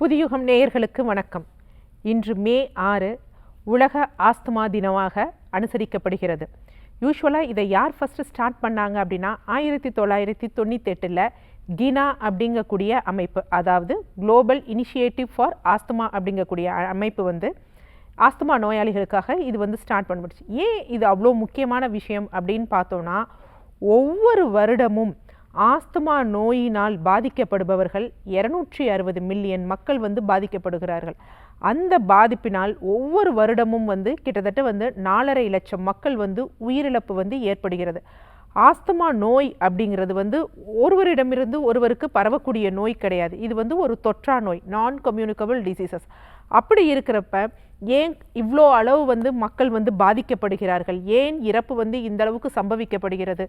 புதியுகம் நேயர்களுக்கு வணக்கம். இன்று மே ஆறு உலக ஆஸ்துமா தினமாக அனுசரிக்கப்படுகிறது. யூஸ்வலாக இதை யார் ஃபஸ்ட்டு ஸ்டார்ட் பண்ணாங்க அப்படின்னா ஆயிரத்தி தொள்ளாயிரத்தி தொண்ணூத்தெட்டில் கினா அப்படிங்கக்கூடிய அமைப்பு அதாவது குளோபல் இனிஷியேட்டிவ் ஃபார் ஆஸ்துமா அப்படிங்கக்கூடிய அமைப்பு வந்து ஆஸ்துமா நோயாளிகளுக்காக இது வந்து ஸ்டார்ட் பண்ணப்பட்டுச்சு. ஏன் இது அவ்வளோ முக்கியமான விஷயம் அப்படின்னு பார்த்தோன்னா ஒவ்வொரு வருடமும் ஆஸ்துமா நோயினால் பாதிக்கப்படுபவர்கள் இருநூற்றி அறுபது மில்லியன் மக்கள் வந்து பாதிக்கப்படுகிறார்கள். அந்த பாதிப்பினால் ஒவ்வொரு வருடமும் வந்து கிட்டத்தட்ட வந்து நாலரை லட்சம் மக்கள் வந்து உயிரிழப்பு வந்து ஏற்படுகிறது. ஆஸ்துமா நோய் அப்படிங்கிறது வந்து ஒருவரிடமிருந்து ஒருவருக்கு பரவக்கூடிய நோய் கிடையாது. இது வந்து ஒரு தொற்றா நோய் நான் கம்யூனிகபிள் டிசீசஸ் அப்படி இருக்கிறப்ப ஏன் இவ்வளோ அளவு வந்து மக்கள் வந்து பாதிக்கப்படுகிறார்கள்? ஏன் இறப்பு வந்து இந்த அளவுக்கு சம்பவிக்கப்படுகிறது?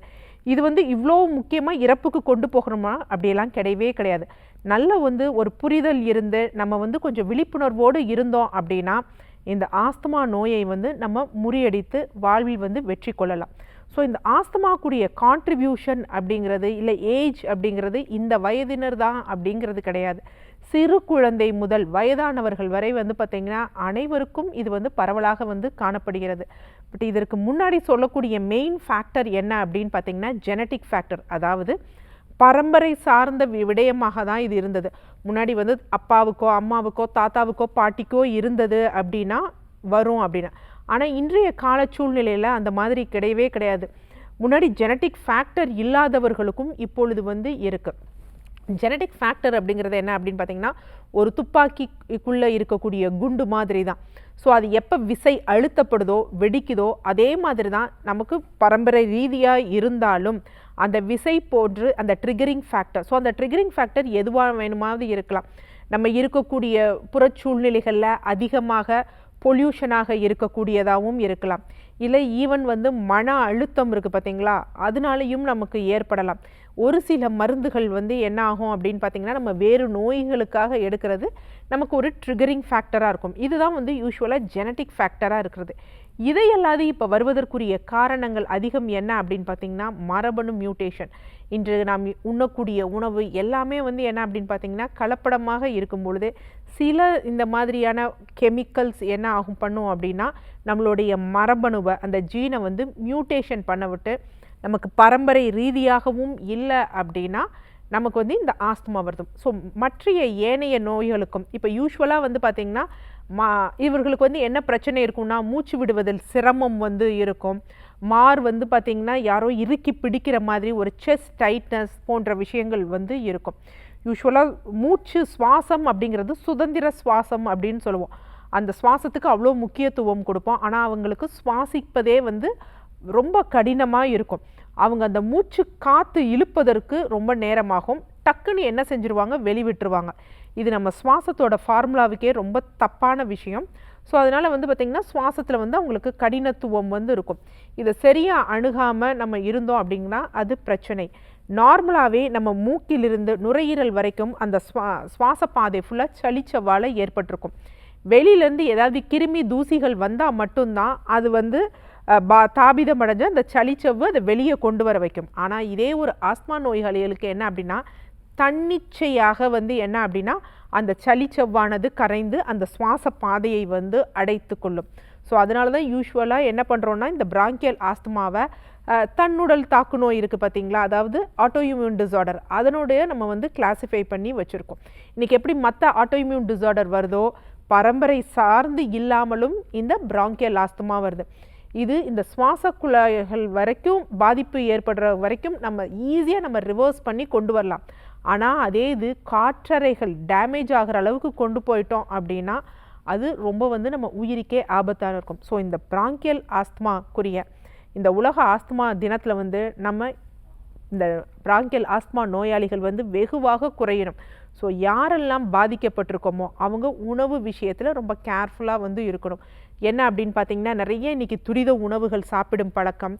இது வந்து இவ்வளோ முக்கியமாக இறப்புக்கு கொண்டு போகணுமா? அப்படியெல்லாம் கிடையவே கிடையாது. நல்ல வந்து ஒரு புரிதல் இருந்து நம்ம வந்து கொஞ்சம் விழிப்புணர்வோடு இருந்தோம் அப்படின்னா இந்த ஆஸ்துமா நோயை வந்து நம்ம முறியடித்து வாழ்வில் வந்து வெற்றி கொள்ளலாம். ஸோ இந்த ஆஸ்துமாக்குரிய கான்ட்ரிபியூஷன் அப்படிங்கிறது இல்லை ஏஜ் அப்படிங்கிறது இந்த வயதினர் தான் அப்படிங்கிறது கிடையாது. சிறு குழந்தை முதல் வயதானவர்கள் வரை வந்து பார்த்திங்கன்னா அனைவருக்கும் இது வந்து பரவலாக வந்து காணப்படுகிறது. பட் இதற்கு முன்னாடி சொல்லக்கூடிய மெயின் ஃபேக்டர் என்ன அப்படின்னு பார்த்தீங்கன்னா ஜெனட்டிக் ஃபேக்டர் அதாவது பரம்பரை சார்ந்த வி- விடயமாக தான் இது இருந்தது. முன்னாடி வந்து அப்பாவுக்கோ அம்மாவுக்கோ தாத்தாவுக்கோ பாட்டிக்கோ இருந்தது அப்படின்னா வரும் அப்படின்னா. ஆனால் இன்றைய கால சூழ்நிலையில் அந்த மாதிரி கிடையவே கிடையாது. முன்னாடி ஜெனட்டிக் ஃபேக்டர் இல்லாதவர்களுக்கும் இப்பொழுது வந்து இருக்குது ஜெனடிக் ஃபேக்டர் அப்படிங்கிறது என்ன அப்படின்னு பார்த்தீங்கன்னா ஒரு துப்பாக்கிக்குள்ளே இருக்கக்கூடிய குண்டு மாதிரி தான் ஸோ அது எப்போ விசை அழுத்தப்படுதோ வெடிக்குதோ அதே மாதிரி தான் நமக்கு பரம்பரை ரீதியாக இருந்தாலும் அந்த விசை போன்று அந்த ட்ரிகரிங் ஃபேக்டர் ஸோ அந்த ட்ரிகரிங் ஃபேக்டர் எதுவாக வேணுமாவது இருக்கலாம். நம்ம இருக்கக்கூடிய புறச்சூழ்நிலைகளில் அதிகமாக பொல்யூஷனாக இருக்கக்கூடியதாகவும் இருக்கலாம். இல்லை ஈவன் வந்து மன அழுத்தம் இருக்குது பார்த்தீங்களா? அதனாலையும் நமக்கு ஏற்படலாம். ஒரு சில மருந்துகள் வந்து என்ன ஆகும் அப்படின்னு பார்த்திங்கன்னா நம்ம வேறு நோய்களுக்காக எடுக்கிறது நமக்கு ஒரு ட்ரிகரிங் ஃபேக்டராக இருக்கும். இதுதான் வந்து யூஸ்வலாக ஜெனட்டிக் ஃபேக்டராக இருக்கிறது. இதையல்லாது இப்போ வருவதற்குரிய காரணங்கள் அதிகம் என்ன அப்படின்னு பார்த்தீங்கன்னா மரபணு மியூட்டேஷன் இன்று நாம் உண்ணக்கூடிய உணவு எல்லாமே வந்து என்ன அப்படின்னு பார்த்தீங்கன்னா கலப்படமாக இருக்கும் பொழுது சில இந்த மாதிரியான கெமிக்கல்ஸ் என்ன ஆகும் பண்ணும் அப்படின்னா நம்மளுடைய மரபணுவை அந்த ஜீனை வந்து மியூட்டேஷன் பண்ண விட்டு நமக்கு பரம்பரை ரீதியாகவும் இல்லை அப்படின்னா நமக்கு வந்து இந்த ஆஸ்துமா வருது. ஸோ மற்றைய ஏனைய நோய்களுக்கும் இப்போ யூஸ்வலாக வந்து பார்த்திங்கன்னா மா இவர்களுக்கு வந்து என்ன பிரச்சனை இருக்கும்னா மூச்சு விடுவதில் சிரமம் வந்து இருக்கும். மார் வந்து பார்த்திங்கன்னா யாரோ இறுக்கி பிடிக்கிற மாதிரி ஒரு செஸ்ட் டைட்னஸ் போன்ற விஷயங்கள் வந்து இருக்கும். யூஸ்வலாக மூச்சு சுவாசம் அப்படிங்கிறது சுதந்திர சுவாசம் அப்படின்னு சொல்லுவோம். அந்த சுவாசத்துக்கு அவ்வளோ முக்கியத்துவம் கொடுப்போம். ஆனால் அவங்களுக்கு சுவாசிப்பதே வந்து ரொம்ப கடினமாக இருக்கும். அவங்க அந்த மூச்சு காற்று இழுப்பதற்கு ரொம்ப நேரமாகும். டக்குன்னு என்ன செஞ்சுருவாங்க? வெளிவிட்டுருவாங்க. இது நம்ம சுவாசத்தோட ஃபார்முலாவுக்கே ரொம்ப தப்பான விஷயம். ஸோ அதனால் வந்து பார்த்திங்கன்னா சுவாசத்தில் வந்து அவங்களுக்கு கடினத்துவம் வந்து இருக்கும். இதை சரியாக அணுகாமல் நம்ம இருந்தோம் அப்படின்னா அது பிரச்சனை. நார்மலாகவே நம்ம மூக்கிலிருந்து நுரையீரல் வரைக்கும் அந்த சுவா சுவாச பாதை ஃபுல்லாக சளிச்சவால் ஏற்பட்டிருக்கும். வெளியிலேருந்து ஏதாவது கிருமி தூசிகள் வந்தால் மட்டும்தான் அது வந்து பா தாபிதம் அடைஞ்ச அந்த சளிச்சவ்வு அதை வெளியே கொண்டு வர வைக்கும். ஆனால் இதே ஒரு ஆஸ்மா நோயாளிகளுக்கு என்ன அப்படின்னா தன்னிச்சையாக வந்து என்ன அப்படின்னா அந்த சளிச்சவ்வானது கரைந்து அந்த சுவாச பாதையை வந்து அடைத்து கொள்ளும். ஸோ அதனால தான் யூஸ்வலாக என்ன பண்ணுறோன்னா இந்த பிராங்கியல் ஆஸ்துமாவை தன்னுடல் தாக்கு நோய் இருக்குது பார்த்தீங்களா அதாவது ஆட்டோஇம்யூன் டிசார்டர் அதனுடைய நம்ம வந்து கிளாஸிஃபை பண்ணி வச்சுருக்கோம். இன்றைக்கி எப்படி மற்ற ஆட்டோஇம்யூன் டிசார்டர் வருதோ பரம்பரை சார்ந்து இல்லாமலும் இந்த பிராங்கியல் ஆஸ்துமா வருது. இது இந்த சுவாச குழாய்கள் வரைக்கும் பாதிப்பு ஏற்படுற வரைக்கும் நம்ம ஈஸியாக நம்ம ரிவர்ஸ் பண்ணி கொண்டு வரலாம். ஆனால் அதே இது காற்றறைகள் டேமேஜ் ஆகிற அளவுக்கு கொண்டு போயிட்டோம் அப்படின்னா அது ரொம்ப வந்து நம்ம உயிருக்கே ஆபத்தாக இருக்கும். ஸோ இந்த பிராங்கியல் ஆஸ்துமாக்குரிய இந்த உலக ஆஸ்துமா தினத்தில் வந்து நம்ம இந்த பிராங்கியல் ஆஸ்மா நோயாளிகள் வந்து வெகுவாக குறையணும். ஸோ யாரெல்லாம் பாதிக்கப்பட்டிருக்கோமோ அவங்க உணவு விஷயத்தில் ரொம்ப கேர்ஃபுல்லாக வந்து இருக்கணும். என்ன அப்படின்னு பார்த்தீங்கன்னா நிறைய இன்றைக்கி துரித உணவுகள் சாப்பிடும் பழக்கம்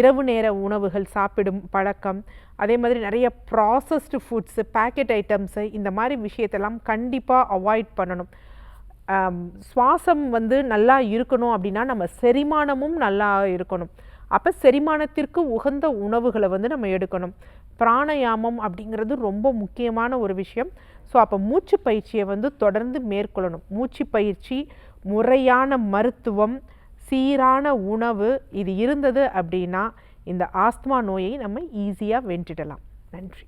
இரவு நேர உணவுகள் சாப்பிடும் பழக்கம் அதே மாதிரி நிறைய ப்ராசஸ்டு ஃபுட்ஸு பேக்கெட் ஐட்டம்ஸு இந்த மாதிரி விஷயத்தெல்லாம் கண்டிப்பாக அவாய்ட் பண்ணணும். சுவாசம் வந்து நல்லா இருக்கணும் அப்படின்னா நம்ம செரிமானமும் நல்லா இருக்கணும். அப்போ செரிமானத்திற்கு உகந்த உணவுகளை வந்து நம்ம எடுக்கணும். பிராணயாமம் அப்படிங்கிறது ரொம்ப முக்கியமான ஒரு விஷயம். ஸோ அப்போ மூச்சு பயிற்சியை வந்து தொடர்ந்து மேற்கொள்ளணும். மூச்சு பயிற்சி முறையான மருத்துவம் சீரான உணவு இது இருந்தது அப்படின்னா இந்த ஆஸ்துமா நோயை நம்ம ஈஸியாக வென்றிடலாம். நன்றி.